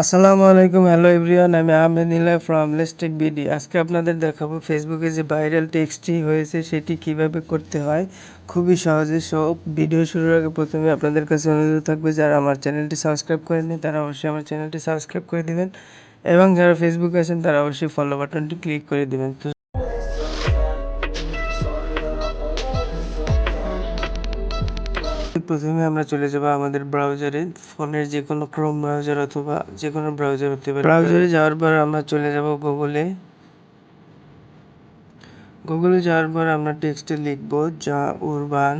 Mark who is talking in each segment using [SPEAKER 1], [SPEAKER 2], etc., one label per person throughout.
[SPEAKER 1] আসসালামু আলাইকুম, hello everyone, আমি আহমেদ নিলয় ফ্রম লেস্টেক বিডি আজকে আপনাদের দেখাবো ফেসবুকে যে ভাইরাল টেক্সটটি হয়েছে, সেটি কীভাবে করতে হয়। খুবই সহজে সব ভিডিও শুরুর আগে প্রথমে আপনাদের কাছে অনুরোধ থাকবে, যারা আমার চ্যানেলটি সাবস্ক্রাইব করেননি, তারা অবশ্যই আমার চ্যানেলটি সাবস্ক্রাইব করে দেবেন এবং যারা ফেসবুকে আছেন, তারা অবশ্যই ফলো বাটনটি ক্লিক করে দিবেন। তো প্রথমে আমরা চলে যাব আমাদের ব্রাউজারে ফোনের যে কোনো ক্রোম ব্রাউজার অথবা যে কোনো ব্রাউজার হতে পারে। ব্রাউজারে যাওয়ার পর আমরা চলে যাব গুগলে গুগলে যাওয়ার পর আমরা টেক্সটে লিখব যা উরবান।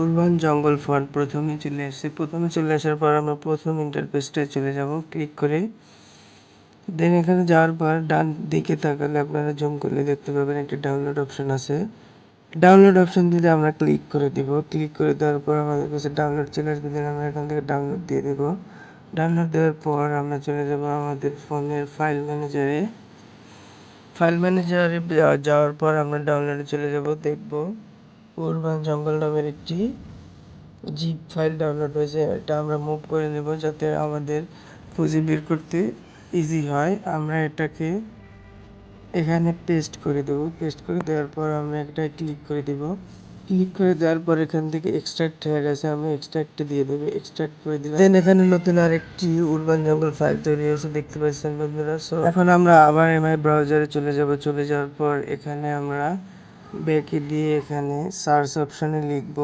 [SPEAKER 1] উরবান জঙ্গল ফোন প্রথমে চলে এসেছে প্রথমে চলে আসার পর আমরা প্রথম ইন্টারফেসটায় চলে যাব। ক্লিক করে। দেন এখানে যাওয়ার পর ডান দিকে তাকালে আপনারা জুম করলে দেখতে পাবেন একটি ডাউনলোড অপশন আছে। ডাউনলোড অপশন দিলে আমরা ক্লিক করে দিব। ক্লিক করে দেওয়ার পর আমাদের কাছে ডাউনলোড চলে আসবে দেন আমরা এখান থেকে ডাউনলোড দিয়ে দেব। ডাউনলোড দেওয়ার পর আমরা চলে যাব আমাদের ফোনের ফাইল ম্যানেজারে ফাইল ম্যানেজারে যাওয়ার পর আমরা ডাউনলোডে চলে যাব, দেখব। উরবান জঙ্গল নামের একটি জিপ ফাইল ডাউনলোড হয়েছে, এটা আমরা মুভ করে নেব যাতে আমাদের খুঁজে বের করতে ইজি হয়। আমরা এটাকে এখানে পেস্ট করে দেবো। পেস্ট করে দেওয়ার পর আমি একটা ক্লিক করে দেব। ক্লিক করে দেওয়ার পর এখান থেকে এক্সট্রাক্ট হয়ে গেছে, আমি এক্সট্রাক্টে দিয়ে দেবো। এক্সট্রাক্ট করে দিলাম। দেন এখানে নতুন আরেকটি উরবান জঙ্গল ফাইল তৈরি হয়েছে, দেখতে পাচ্ছেন বন্ধুরা। সো এখন আমরা আবার এমআই ব্রাউজারে চলে যাব। চলে যাওয়ার পর এখানে আমরা ব্যাকে দিয়ে এখানে সার্চ অপশানে লিখব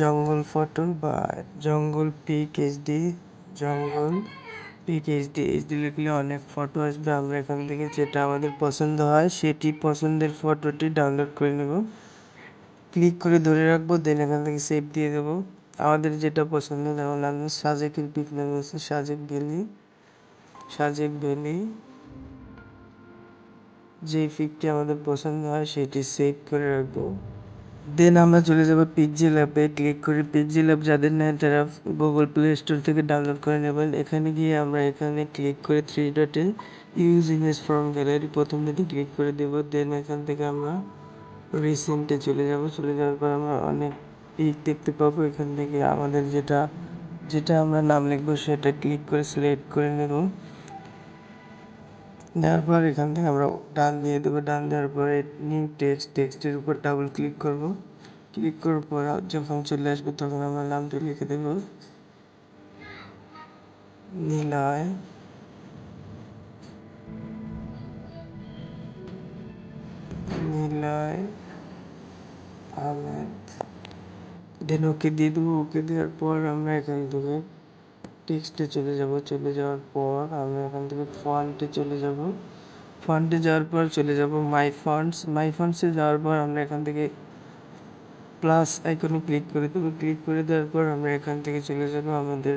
[SPEAKER 1] জঙ্গল ফটো বা jungle pic HD jungle pic HD HD লিখলে অনেক ফটো আসবে। আমরা এখান থেকে যেটা আমাদের পছন্দ হয়, সেটি পছন্দের ফটোটি ডাউনলোড করে নেব। ক্লিক করে ধরে রাখব দেন এখান থেকে সেভ দিয়ে দেবো। আমাদের যেটা পছন্দ, যেমন আমি সাজেকের পিক নেব সাজেক ভ্যালি সাজেক ভ্যালি যে পিকটি আমাদের পছন্দ হয়, সেটি সেভ করে রাখব। দেন আমরা চলে যাব পিকজি ল্যাবে ক্লিক করে পিকজি ল্যাব যাদের নেয় তারা গুগল প্লে স্টোর থেকে ডাউনলোড করে নেবেন। এখানে গিয়ে আমরা এখানে ক্লিক করে থ্রি ডটে ইউজ ইমেজ ফ্রম গ্যালারি প্রথম দিকে ক্লিক করে দেব। দেন এখান থেকে আমরা রিসেন্টে চলে যাব। চলে যাওয়ার পর আমরা অনেক পিক দেখতে পাবো। এখান থেকে আমাদের যেটা যেটা আমরা নাম লিখব সেটা ক্লিক করে সিলেক্ট করে নেব। নেওয়ার পর এখান থেকে আমরা ডান দিয়ে দেবো। ডান দেওয়ার পরে নিউ টেক্সট টেক্সটের উপর ডাবল ক্লিক করব। ক্লিক করার পর যখন চলে আসবে তখন আমরা নামটা লিখে দেব। নিলয়। নিলয় আহমেদ। দেন ওকে দিয়ে দেবো। ওকে দেওয়ার পর আমরা এখান থেকে টেক্সটে চলে যাব। চলে যাওয়ার পর আমরা এখান থেকে ফন্টে চলে যাব। ফন্টে যাওয়ার পর চলে যাব মাই ফন্টস মাই ফন্টসে যাওয়ার পর আমরা এখান থেকে প্লাস আইকনে ক্লিক করে দেবো। ক্লিক করে দেওয়ার পর আমরা এখান থেকে চলে যাব আমাদের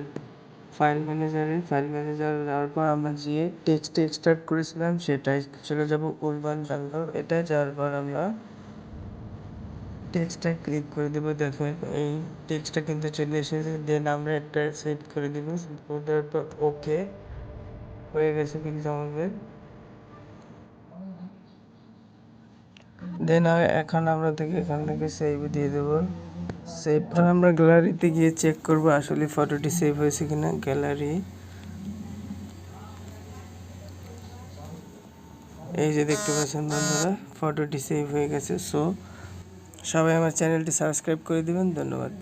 [SPEAKER 1] ফাইল ম্যানেজারে ফাইল ম্যানেজার যাওয়ার পর আমরা যে টেক্সট এক্সট্রাক্ট করেছিলাম সেটাই চলে যাব উলবান জানলাম এটাই যাওয়ার পর আমরা টেক্সটটা ক্লিক করে দেবো দেখুন এই টেক্সটটা কিন্তু চলে এসেছে, দেন আমরা একটা সেভ করে দেব করে দেওয়ার পর ওকে হয়ে গেছে কিন্তু আমাদের। দেন এখন আমরা থেকে এখান থেকে সেভ দিয়ে দেবো। সেভ আমরা গ্যালারিতে গিয়ে চেক করব আসলে ফটোটি সেভ হয়েছে কিনা গ্যালারি এই যে দেখতে পাচ্ছেন বন্ধুরা ফটোটি সেভ হয়ে গেছে সো সবাই আমার চ্যানেলটি সাবস্ক্রাইব করে দিবেন ধন্যবাদ।